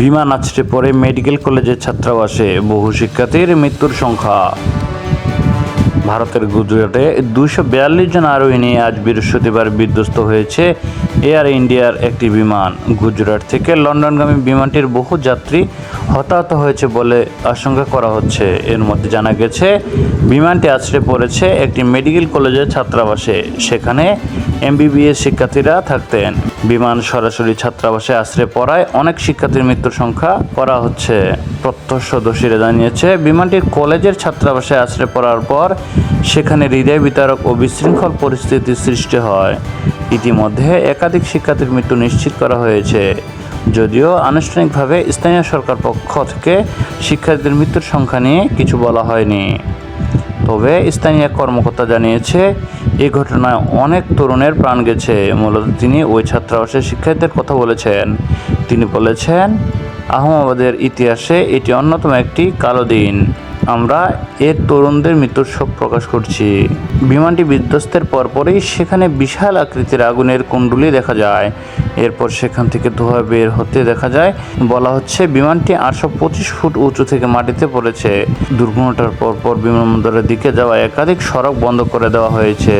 বিমান আছড়ে পড়ে মেডিকেল কলেজের ছাত্রাবাসে বহু শিক্ষার্থীর মৃত্যুর সংখ্যা। ভারতের গুজরাটে দুশো বিয়াল্লিশ জন আরোহী নিয়ে আজ বৃহস্পতিবার বিধ্বস্ত হয়েছে এয়ার ইন্ডিয়ার একটি বিমান। গুজরাট থেকে লন্ডনগামী বিমানটির বহু যাত্রী হতাহত হয়েছে বলে আশঙ্কা করা হচ্ছে। এর মধ্যে জানা গেছে, বিমানটি আছড়ে পড়েছে একটি মেডিকেল কলেজের ছাত্রাবাসে। সেখানে এমবিবিএস শিক্ষার্থীরা থাকতেন। বিমান সরাসরি ছাত্রাবাসে আশ্রয় পড়ায় অনেক শিক্ষার্থীর মৃত্যুর সংখ্যা করা হচ্ছে। প্রত্যক্ষদর্শীরা জানিয়েছে, বিমানটি কলেজের ছাত্রাবাসে আশ্রয় পড়ার পর সেখানে হৃদয় বিতারক ও বিশৃঙ্খল পরিস্থিতির সৃষ্টি হয়। ইতিমধ্যে একাধিক শিক্ষার্থীর মৃত্যু নিশ্চিত করা হয়েছে। যদিও আনুষ্ঠানিকভাবে স্থানীয় সরকার পক্ষ থেকে শিক্ষার্থীদের মৃত্যুর সংখ্যা নিয়ে কিছু বলা হয়নি। তবে স্থানীয় কর্মকর্তা জানিয়েছে এই ঘটনায় অনেক তরুণের প্রাণ গেছে। মূলত তিনি ওই ছাত্রাবাসের শিক্ষার্থীদের কথা বলেছেন। তিনি বলেছেন আহমাবাদের ইতিহাসে এটি অন্যতম একটি কালো দিন। আমরা এর তরুণদের মৃত্যুর শোক প্রকাশ করছি। বিমানটি বিধ্বস্তের পরপরই সেখানে বিশাল আকৃতির আগুনের কুণ্ডুলি দেখা যায়। এরপর সেখান থেকে ধোঁয়া বের হতে দেখা যায়। বলা হচ্ছে, বিমানটি আটশো পঁচিশ ফুট উঁচু থেকে মাটিতে পড়েছে। দুর্ঘটনাটার পরপর বিমানবন্দরের দিকে যাওয়া একাধিক সড়ক বন্ধ করে দেওয়া হয়েছে।